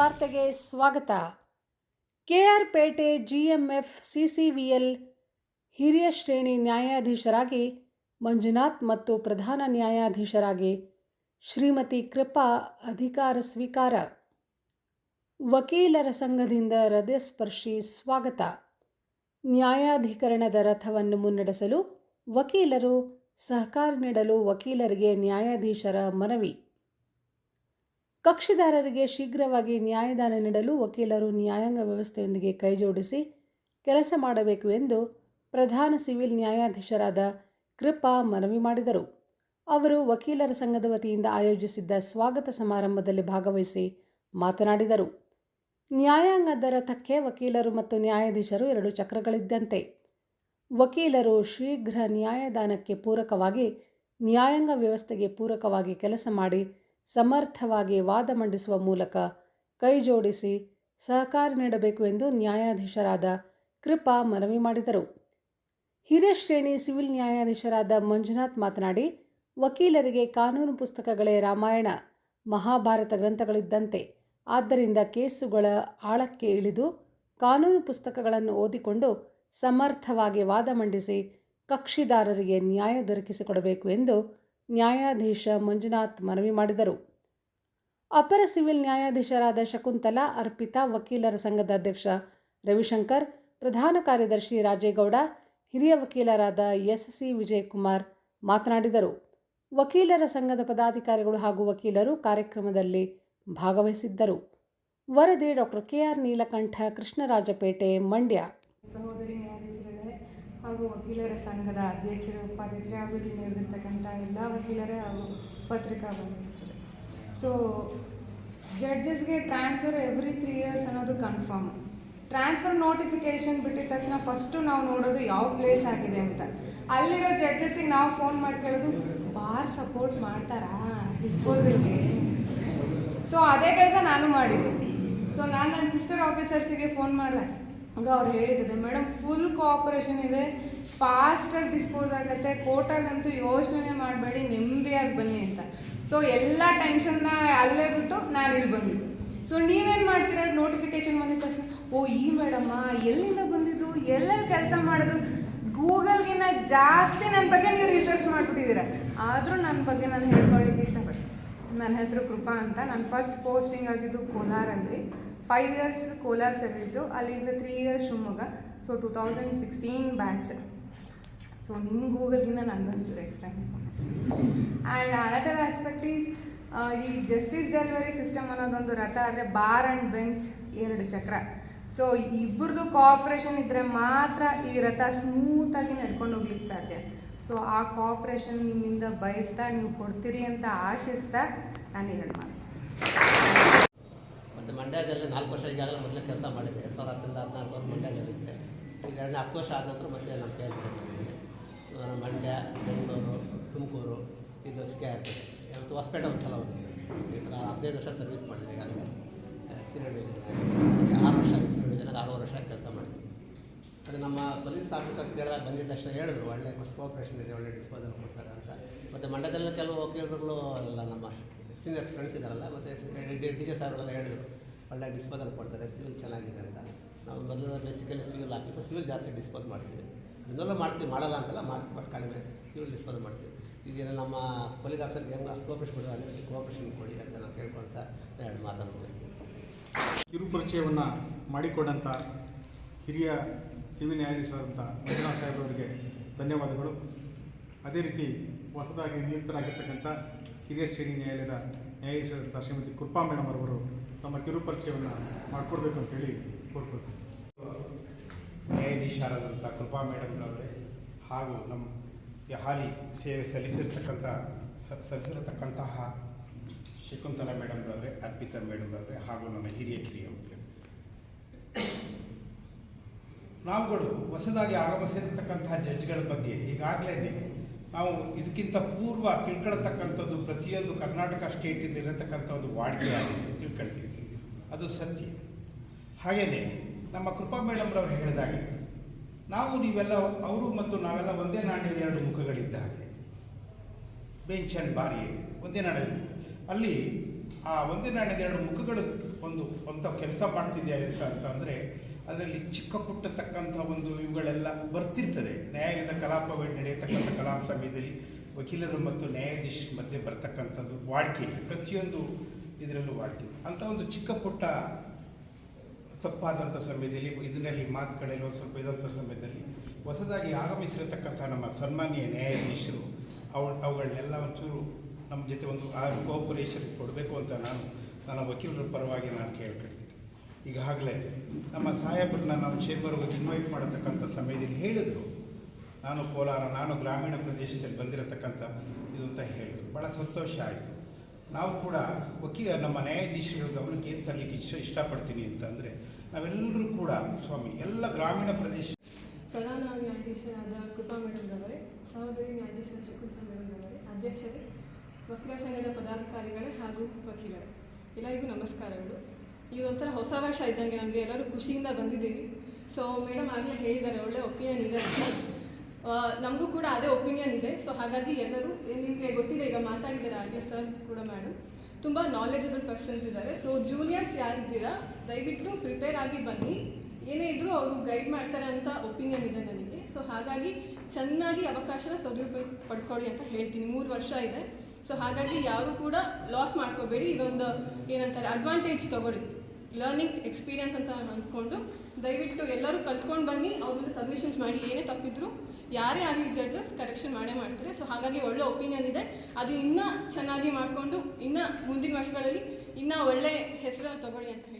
ವಾರ್ತೆಗೆ ಸ್ವಾಗತ. ಕೆಆರ್ ಪೇಟೆ ಜಿಎಂಎಫ್ ಸಿಸಿವಿಎಲ್ ಹಿರಿಯ ಶ್ರೇಣಿ ನ್ಯಾಯಾಧೀಶರಾಗಿ ಮಂಜುನಾಥ್ ಮತ್ತು ಪ್ರಧಾನ ನ್ಯಾಯಾಧೀಶರಾಗಿ ಶ್ರೀಮತಿ ಕೃಪಾ ಅಧಿಕಾರ ಸ್ವೀಕಾರ. ವಕೀಲರ ಸಂಘದಿಂದ ಹೃದಯಸ್ಪರ್ಶಿ ಸ್ವಾಗತ. ನ್ಯಾಯಾಧಿಕರಣದ ರಥವನ್ನು ಮುನ್ನಡೆಸಲು ವಕೀಲರು ಸಹಕಾರ ನೀಡಲು ವಕೀಲರಿಗೆ ನ್ಯಾಯಾಧೀಶರ ಮನವಿ. ಕಕ್ಷಿದಾರರಿಗೆ ಶೀಘ್ರವಾಗಿ ನ್ಯಾಯದಾನ ನೀಡಲು ವಕೀಲರು ನ್ಯಾಯಾಂಗ ವ್ಯವಸ್ಥೆಯೊಂದಿಗೆ ಕೈಜೋಡಿಸಿ ಕೆಲಸ ಮಾಡಬೇಕು ಎಂದು ಪ್ರಧಾನ ಸಿವಿಲ್ ನ್ಯಾಯಾಧೀಶರಾದ ಕೃಪಾ ಮನವಿ ಮಾಡಿದರು. ಅವರು ವಕೀಲರ ಸಂಘದ ವತಿಯಿಂದ ಆಯೋಜಿಸಿದ್ದ ಸ್ವಾಗತ ಸಮಾರಂಭದಲ್ಲಿ ಭಾಗವಹಿಸಿ ಮಾತನಾಡಿದರು. ನ್ಯಾಯಾಂಗದ ರಥಕ್ಕೆ ವಕೀಲರು ಮತ್ತು ನ್ಯಾಯಾಧೀಶರು ಎರಡು ಚಕ್ರಗಳಿದ್ದಂತೆ. ವಕೀಲರು ಶೀಘ್ರ ನ್ಯಾಯದಾನಕ್ಕೆ ಪೂರಕವಾಗಿ, ನ್ಯಾಯಾಂಗ ವ್ಯವಸ್ಥೆಗೆ ಪೂರಕವಾಗಿ ಕೆಲಸ ಮಾಡಿ ಸಮರ್ಥವಾಗಿ ವಾದ ಮಂಡಿಸುವ ಮೂಲಕ ಕೈಜೋಡಿಸಿ ಸಹಕಾರ ನೀಡಬೇಕು ಎಂದು ನ್ಯಾಯಾಧೀಶರಾದ ಕೃಪಾ ಮನವಿ ಮಾಡಿದರು. ಹಿರಿಯ ಶ್ರೇಣಿ ಸಿವಿಲ್ ನ್ಯಾಯಾಧೀಶರಾದ ಮಂಜುನಾಥ್ ಮಾತನಾಡಿ, ವಕೀಲರಿಗೆ ಕಾನೂನು ಪುಸ್ತಕಗಳೇ ರಾಮಾಯಣ, ಮಹಾಭಾರತ ಗ್ರಂಥಗಳಿದ್ದಂತೆ. ಆದ್ದರಿಂದ ಕೇಸುಗಳ ಆಳಕ್ಕೆ ಇಳಿದು ಕಾನೂನು ಪುಸ್ತಕಗಳನ್ನು ಓದಿಕೊಂಡು ಸಮರ್ಥವಾಗಿ ವಾದ ಮಂಡಿಸಿ ಕಕ್ಷಿದಾರರಿಗೆ ನ್ಯಾಯ ದೊರಕಿಸಿಕೊಡಬೇಕು ಎಂದು ನ್ಯಾಯಾಧೀಶ ಮಂಜುನಾಥ್ ಮನವಿ ಮಾಡಿದರು. ಅಪರ ಸಿವಿಲ್ ನ್ಯಾಯಾಧೀಶರಾದ ಶಕುಂತಲಾ, ಅರ್ಪಿತಾ, ವಕೀಲರ ಸಂಘದ ಅಧ್ಯಕ್ಷ ರವಿಶಂಕರ್, ಪ್ರಧಾನ ಕಾರ್ಯದರ್ಶಿ ರಾಜೇಗೌಡ, ಹಿರಿಯ ವಕೀಲರಾದ ಎಸ್ ಸಿ ವಿಜಯಕುಮಾರ್ ಮಾತನಾಡಿದರು. ವಕೀಲರ ಸಂಘದ ಪದಾಧಿಕಾರಿಗಳು ಹಾಗೂ ವಕೀಲರು ಕಾರ್ಯಕ್ರಮದಲ್ಲಿ ಭಾಗವಹಿಸಿದ್ದರು. ವರದಿ ಡಾಕ್ಟರ್ ಕೆಆರ್ ನೀಲಕಂಠ, ಕೃಷ್ಣರಾಜಪೇಟೆ, ಮಂಡ್ಯ. ಹಾಗೂ ವಕೀಲರ ಸಂಘದ ಅಧ್ಯಕ್ಷರು, ಉಪಾಧ್ಯಕ್ಷರು ಹಾಗೂ ಇಲ್ಲಿ ಎಲ್ಲ ವಕೀಲರೇ ಹಾಗೂ ಪತ್ರಿಕಾ ಬಂದಿರ್ತದೆ ಸೊ ಜಡ್ಜಸ್ಗೆ ಟ್ರಾನ್ಸ್ಫರ್ ಎವ್ರಿ ತ್ರೀ ಇಯರ್ಸ್ ಅನ್ನೋದು ಕನ್ಫರ್ಮ್ ಟ್ರಾನ್ಸ್ಫರ್ ನೋಟಿಫಿಕೇಶನ್ ಬಿಟ್ಟಿದ ತಕ್ಷಣ ಫಸ್ಟು ನಾವು ನೋಡೋದು ಯಾವ ಪ್ಲೇಸ್ ಆಗಿದೆ ಅಂತ. ಅಲ್ಲಿರೋ ಜಡ್ಜಸ್ಸಿಗೆ ನಾವು ಫೋನ್ ಮಾಡಿ ಕೇಳೋದು, ಬಾರ್ ಸಪೋರ್ಟ್ ಮಾಡ್ತಾರಾ? ಡಿಸ್ಪೋಸಲ್ಗೆ ಸೊ ಅದೇ ಕೆಲಸ ನಾನು ಮಾಡಿದ್ದು. ಸೊ ನಾನು ನನ್ನ ಸಿಸ್ಟರ್ ಆಫೀಸರ್ಸಿಗೆ ಫೋನ್ ಮಾಡಿದೆ. ಆಗ ಅವ್ರು ಹೇಳಿದ್ದಾರೆ ಮೇಡಮ್ ಫುಲ್ ಕೋಆಪರೇಷನ್ ಇದೆ. ಫಾಸ್ಟಾಗಿ ಡಿಸ್ಪೋಸ್ ಆಗುತ್ತೆ. ಕೋರ್ಟಾಗಂತೂ ಯೋಚನೆ ಮಾಡಬೇಡಿ, ನೆಮ್ಮದಿಯಾಗಿ ಬನ್ನಿ ಅಂತ. ಸೊ ಎಲ್ಲ ಟೆನ್ಷನ್ನ ಅಲ್ಲೇ ಬಿಟ್ಟು ನಾನು ಇಲ್ಲಿ ಬಂದಿದ್ದು. ಸೊ ನೀವೇನು ಮಾಡ್ತೀರ? ನೋಟಿಫಿಕೇಶನ್ ಬಂದಿದ ತಕ್ಷಣ, ಓ, ಈ ಮೇಡಮ್ಮ, ಎಲ್ಲಿಂದ ಬಂದಿದ್ದು? ಎಲ್ಲೆಲ್ಲಿ ಕೆಲಸ ಮಾಡಿದ್ರು? ಗೂಗಲ್ಗಿನ್ನ ಜಾಸ್ತಿ ನನ್ನ ಬಗ್ಗೆ ನೀವು ರಿಸರ್ಚ್ ಮಾಡಿಬಿಟ್ಟಿದ್ದೀರಾ. ಆದರೂ ನನ್ನ ಬಗ್ಗೆ ನಾನು ಹೇಳ್ಕೊಳ್ಳಿಕ್ಕೆ ಇಷ್ಟಪಡ್ತೀನಿ. ನನ್ನ ಹೆಸರು ಕೃಪಾ ಅಂತ. ನಾನು ಫಸ್ಟ್ ಪೋಸ್ಟಿಂಗ್ ಆಗಿದ್ದು ಕೋಲಾರಲ್ಲಿ. ಫೈವ್ ಇಯರ್ಸ್ ಕೋಲಾರ ಸರ್ವೀಸು ಅಲ್ಲಿಂದ three years Shivamogga. So two thousand sixteen batch so ನಿಮ್ಮ ಗೂಗಲ್ಗಿನ್ನ ನನಗೆ ಒಂಚೂರು extra and another aspect is ಈ ಜಸ್ಟಿಸ್ ಡೆಲಿವರಿ ಸಿಸ್ಟಮ್ ಅನ್ನೋದೊಂದು ರಥ ಆದರೆ ಬಾರ್ ಆ್ಯಂಡ್ ಬೆಂಚ್ ಎರಡು ಚಕ್ರ. ಸೊ ಇಬ್ಬರದು ಕೋಆಪ್ರೇಷನ್ ಇದ್ದರೆ ಮಾತ್ರ ಈ ರಥ ಸ್ಮೂತಾಗಿ ನಡ್ಕೊಂಡು ಹೋಗ್ಲಿಕ್ಕೆ ಸಾಧ್ಯ. ಸೊ ಆ ಕೋಆಪ್ರೇಷನ್ ನಿಮ್ಮಿಂದ ಬಯಸ್ತಾ ನೀವು ಕೊಡ್ತೀರಿ ಅಂತ ಆಶಿಸ್ತಾ ನಾನು ಮಾತು. ಮತ್ತು ಮಂಡ್ಯದಲ್ಲಿ ನಾಲ್ಕು ವರ್ಷ ಈಗಾಗಲೇ ಮೊದಲು ಕೆಲಸ ಮಾಡಿದ್ದೆ ಎರಡು ಸಾವಿರದ ಹತ್ತರಿಂದ ಹದಿನಾಲ್ಕು ಮಂಡ್ಯದಲ್ಲಿದ್ದೆ ಈಗ ಎರಡು ಹತ್ತು ವರ್ಷ ಆದ ನಂತರ ಮತ್ತೆ ನಮ್ಮ ಕೈ ಬಂದಿದ್ದೀನಿ ಮಂಡ್ಯ ಬೆಂಗಳೂರು ತುಮಕೂರು ಇದು ಕೆ ಆಗ್ತದೆ ಇವತ್ತು ಹೊಸಪೇಟೆ ಒಂದು ಸಲ ಹೋಗಿದ್ದೀನಿ ಈ ಥರ ಹದಿನೈದು ವರ್ಷ ಸರ್ವಿಸ್ ಮಾಡಿದೆ ಈಗಾಗಲೇ ಸೀನಿಯರ್ ಡಿವಿಷನ್ ಆರು ವರ್ಷ ಸೀನಿಯರ್ ಆರು ಆರೂವರೆ ವರ್ಷ ಕೆಲಸ ಮಾಡಿದ್ದೀನಿ ಅದು ನಮ್ಮ ಪೊಲೀಸ್ ಆಫೀಸರ್ ಕೇಳಿದಾಗ ಬಂದಿದ್ದ ತಕ್ಷಣ ಹೇಳಿದ್ರು ಒಳ್ಳೆ ಕೋಆಪ್ರೇಷನ್ ಇದೆ ಒಳ್ಳೆ ಡಿಸ್ಪೋಸಲ್ ಕೊಡ್ತಾರೆ ಅಂತ ಮತ್ತು ಮಂಡ್ಯದಲ್ಲಿ ಕೆಲವು ವಕೀಲರುಗಳು ಅಲ್ಲ ನಮ್ಮ ಸೀನಿಯರ್ಸ್ ಫ್ರೆಂಡ್ಸ್ ಇದ್ದಾರಲ್ಲ ಮತ್ತು ಡಿ ಜೆ ಸಾರ್ಗಳೆಲ್ಲ ಹೇಳಿದರು ಒಳ್ಳೆ ಡಿಸ್ಪೋಸಲ್ ಕೊಡ್ತಾರೆ ಸಿವಿಲ್ ಚೆನ್ನಾಗಿದೆ ಅಂತ. ನಾವು ಮೊದಲು ಬೇಸಿಕಲಿ ಸಿವಿಲ್ ಹಾಕಿ ಸಿವಿಲ್ ಜಾಸ್ತಿ ಡಿಸ್ಪೋಸ್ ಮಾಡ್ತೀವಿ. ಇನ್ನೆಲ್ಲ ಮಾಡ್ತೀವಿ, ಮಾಡಲ್ಲ ಅಂತಲ್ಲ ಮಾಡ್ತೀವಿ ಬಟ್ ಕಡಿಮೆ ಸಿವಿಲ್ ಡಿಸ್ಪೋಸ್ ಮಾಡ್ತೀವಿ. ಈಗ ನಮ್ಮ ಪೊಲೀಸ್ ಆಫೀಸರ್ಗೆ ಹೆಂಗೆ ಕೋಪರೇಷನ್ ಕೊಡೋದು ಅದೇ ರೀತಿ ಕೋಪರೇಷನ್ ಕೊಡಿ ಅಂತ ನಾವು ಕೇಳ್ಕೊಳ್ತಾ ಎರಡು ಮಾತನ್ನು ಕಿರು ಕಿರುಪರಿಚಯವನ್ನು ಮಾಡಿಕೊಂಡಂಥ ಹಿರಿಯ ಸಿವಿಲ್ ನ್ಯಾಯಾಧೀಶರಾದಂಥ ಮಂಜುನಾಥ್ ಸಾಹೇಬ್ರವರಿಗೆ ಧನ್ಯವಾದಗಳು. ಅದೇ ರೀತಿ ಹೊಸದಾಗಿ ನಿಯುಕ್ತರಾಗಿರ್ತಕ್ಕಂಥ ಹಿರಿಯ ಶ್ರೇಣಿ ನ್ಯಾಯಾಲಯದ ನ್ಯಾಯಾಧೀಶರಾದಂಥ ಶ್ರೀಮತಿ ಕೃಪಾ ಮೇಡಮ್ ಅವರು ತಮ್ಮ ಕಿರುಪರಿಚಯವನ್ನು ಮಾಡಿಕೊಡ್ಬೇಕು ಅಂತೇಳಿ ಕೋರ್ಕೊಳ್ತೀನಿ ನ್ಯಾಯಾಧೀಶರಾದಂಥ ಕೃಪಾ ಮೇಡಮ್ನವರೇ ಹಾಗೂ ನಮ್ಮ ಹಾಲಿ ಸೇವೆ ಸಲ್ಲಿಸಿರ್ತಕ್ಕಂಥ ಸಲ್ಲಿಸಿರತಕ್ಕಂತಹ ಶಕುಂತಲಾ ಮೇಡಮ್ರವರೇ ಅರ್ಪಿತಾ ಮೇಡಮ್ರವರೇ ಹಾಗೂ ನಮ್ಮ ಹಿರಿಯ ಕಿರಿಯ. ನಾವುಗಳು ಹೊಸದಾಗಿ ಆಗಮಿಸಿರ್ತಕ್ಕಂತಹ ಜಡ್ಜ್ಗಳ ಬಗ್ಗೆ ಈಗಾಗಲೇ ನಾವು ಇದಕ್ಕಿಂತ ಪೂರ್ವ ತಿಳ್ಕೊಳ್ತಕ್ಕಂಥದ್ದು ಪ್ರತಿಯೊಂದು ಕರ್ನಾಟಕ ಸ್ಟೇಟಿಂದ ಇರತಕ್ಕಂಥ ಒಂದು ವಾಡಿಕೆ ಆಗಿದೆ ತಿಳ್ಕೊಳ್ತೀವಿ. ಅದು ಸತ್ಯ. ಹಾಗೆಯೇ ನಮ್ಮ ಕೃಪಾ ಮೇಡಮ್ರವ್ರು ಹೇಳಿದಾಗೆ, ನಾವು ನೀವೆಲ್ಲ ಅವರು ಮತ್ತು ನಾವೆಲ್ಲ ಒಂದೇ ನಾಣ್ಯದ ಎರಡು ಮುಖಗಳಿದ್ದ ಹಾಗೆ. ಬೆಂಚ್ ಆ್ಯಂಡ್ ಬಾರಿ ಒಂದೇ ನಾಣ್ಯ ಅಲ್ಲಿ ಆ ಒಂದೇ ನಾಣ್ಯದ ಎರಡು ಮುಖಗಳು ಒಂದು, ಅಂತ ಕೆಲಸ ಮಾಡ್ತಿದೆಯಾ ಅಂತ ಅಂತಂದರೆ ಅದರಲ್ಲಿ ಚಿಕ್ಕ ಪುಟ್ಟತಕ್ಕಂಥ ಒಂದು ಇವುಗಳೆಲ್ಲ ಬರ್ತಿರ್ತದೆ. ನ್ಯಾಯಾಲಯದ ಕಲಾಪಗಳು ನಡೆಯತಕ್ಕಂಥ ಕಲಾಪ ಸಮಯದಲ್ಲಿ ವಕೀಲರು ಮತ್ತು ನ್ಯಾಯಾಧೀಶ ಮಧ್ಯೆ ಬರ್ತಕ್ಕಂಥದ್ದು ವಾಡಿಕೆ ಪ್ರತಿಯೊಂದು ಇದರಲ್ಲೂ ವಾಡಿಕೆ. ಅಂಥ ಒಂದು ಚಿಕ್ಕ ಪುಟ್ಟ ತಪ್ಪಾದಂಥ ಸಮಯದಲ್ಲಿ, ಇದರಲ್ಲಿ ಮಾತುಗಳಲ್ಲಿ ಒಂದು ಸ್ವಲ್ಪ ಇದಂಥ ಸಮಯದಲ್ಲಿ ಹೊಸದಾಗಿ ಆಗಮಿಸಿರತಕ್ಕಂಥ ನಮ್ಮ ಸನ್ಮಾನ್ಯ ನ್ಯಾಯಾಧೀಶರು ಅವು ಅವುಗಳನ್ನೆಲ್ಲ ಒಂಚೂರು ನಮ್ಮ ಜೊತೆ ಒಂದು ಆ ಕೋಪರೇಷನ್ ಕೊಡಬೇಕು ಅಂತ ನಾನು, ನನ್ನ ವಕೀಲರ ಪರವಾಗಿ ನಾನು ಕೇಳ್ಕೊಳ್ತೀನಿ. ಈಗಾಗಲೇ ನಮ್ಮ ಸಾಹೇಬ್ರನ್ನ ನಾವು ಚೇಂಬರ್ಗೆ ಇನ್ವೈಟ್ ಮಾಡತಕ್ಕಂಥ ಸಮಯದಲ್ಲಿ ಹೇಳಿದರು. ನಾನು ಕೋಲಾರ, ನಾನು ಗ್ರಾಮೀಣ ಪ್ರದೇಶದಲ್ಲಿ ಬಂದಿರತಕ್ಕಂಥ ಇದು ಅಂತ ಹೇಳಿದರು. ಭಾಳ ಸಂತೋಷ ಆಯಿತು. ನಾವು ಕೂಡ ವಕೀಲ, ನಮ್ಮ ನ್ಯಾಯಾಧೀಶರ ಗಮನಕ್ಕೆ ಏನು ತರಲಿಕ್ಕೆ ಇಷ್ಟ, ಇಷ್ಟಪಡ್ತೀನಿ ಅಂತಂದರೆ ನಾವೆಲ್ಲರೂ ಕೂಡ ಸ್ವಾಮಿ, ಎಲ್ಲ ಗ್ರಾಮೀಣ ಪ್ರದೇಶ ಪ್ರಧಾನ ನ್ಯಾಯಾಧೀಶರಾದ ಕೃಪಾ ಮೇಡಮ್ ಅವರೇ ಸಹೋದರಿ ನ್ಯಾಯಾಧೀಶ ಶಕುಂತಲಾ ಮೇಡಮ್ ಅವರೇ ಅಧ್ಯಕ್ಷರೇ ವಕೀಲ ಸಂಘದ ಪದಾಧಿಕಾರಿಗಳೇ ಹಾಗೂ ವಕೀಲರೇ. ಎಲ್ಲರಿಗೂ ನಮಸ್ಕಾರಗಳು. ಈ ಒಂಥರ ಹೊಸ ವರ್ಷ ಇದ್ದಂಗೆ ನಮಗೆ ಎಲ್ಲರೂ ಖುಷಿಯಿಂದ ಬಂದಿದ್ದೀವಿ. ಸೊ ಮೇಡಮ್ ಆಗಲೇ ಹೇಳಿದ್ದಾರೆ, ಒಳ್ಳೆ ಒಪಿನಿಯನ್ ಇದೆ ಅಂತ. ನಮಗೂ ಕೂಡ ಅದೇ ಒಪಿನಿಯನ್ ಇದೆ. ಸೊ ಹಾಗಾಗಿ ಎಲ್ಲರೂ ನಿಮಗೆ ಗೊತ್ತಿದೆ, ಈಗ ಮಾತಾಡಿದ್ದಾರೆ ಆರ್ ಸರ್ ಕೂಡ ಮೇಡಮ್ ತುಂಬ ನಾಲೆಜಬಲ್ ಪರ್ಸನ್ಸ್ ಇದ್ದಾರೆ. ಸೊ ಜೂನಿಯರ್ಸ್ ಯಾರಿದ್ದೀರಾ, ದಯವಿಟ್ಟು ಪ್ರಿಪೇರ್ ಆಗಿ ಬನ್ನಿ. ಏನೇ ಇದ್ರೂ ಅವರು ಗೈಡ್ ಮಾಡ್ತಾರೆ ಅಂತ ಒಪಿನಿಯನ್ ಇದೆ ನನಗೆ ಸೊ ಹಾಗಾಗಿ ಚೆನ್ನಾಗಿ ಅವಕಾಶನ ಸದುಪಯೋಗ ಪಡ್ಕೊಳ್ಳಿ ಅಂತ ಹೇಳ್ತೀನಿ. ಮೂರು ವರ್ಷ ಇದೆ. ಸೊ ಹಾಗಾಗಿ ಯಾರು ಕೂಡ ಲಾಸ್ ಮಾಡ್ಕೋಬೇಡಿ. ಇದೊಂದು ಏನಂತಾರೆ ಅಡ್ವಾಂಟೇಜ್ ತಗೊಳ್ಳಿ. ಲರ್ನಿಂಗ್ ಎಕ್ಸ್ಪೀರಿಯನ್ಸ್ ಅಂತ ಅಂದ್ಕೊಂಡು ದಯವಿಟ್ಟು ಎಲ್ಲರೂ ಕಲ್ತ್ಕೊಂಡು ಬನ್ನಿ, ಅವ್ರನ್ನ ಸಬ್ಮಿಷನ್ಸ್ ಮಾಡಿ, ಏನೇ ತಪ್ಪಿದ್ರು ಯಾರೇ ಆಗಲಿ ಜಡ್ಜಸ್ ಕರೆಕ್ಷನ್ ಮಾಡೇ ಮಾಡ್ತಾರೆ. ಸೊ ಹಾಗಾಗಿ ಒಳ್ಳೆ ಒಪಿನಿಯನ್ ಇದೆ. ಅದು ಇನ್ನೂ ಚೆನ್ನಾಗಿ ಮಾಡಿಕೊಂಡು, ಇನ್ನೂ ಮುಂದಿನ ವರ್ಷಗಳಲ್ಲಿ ಇನ್ನೂ ಒಳ್ಳೆ ಹೆಸರನ್ನು ತಗೊಳ್ಳಿ ಅಂತ ಹೇಳಿ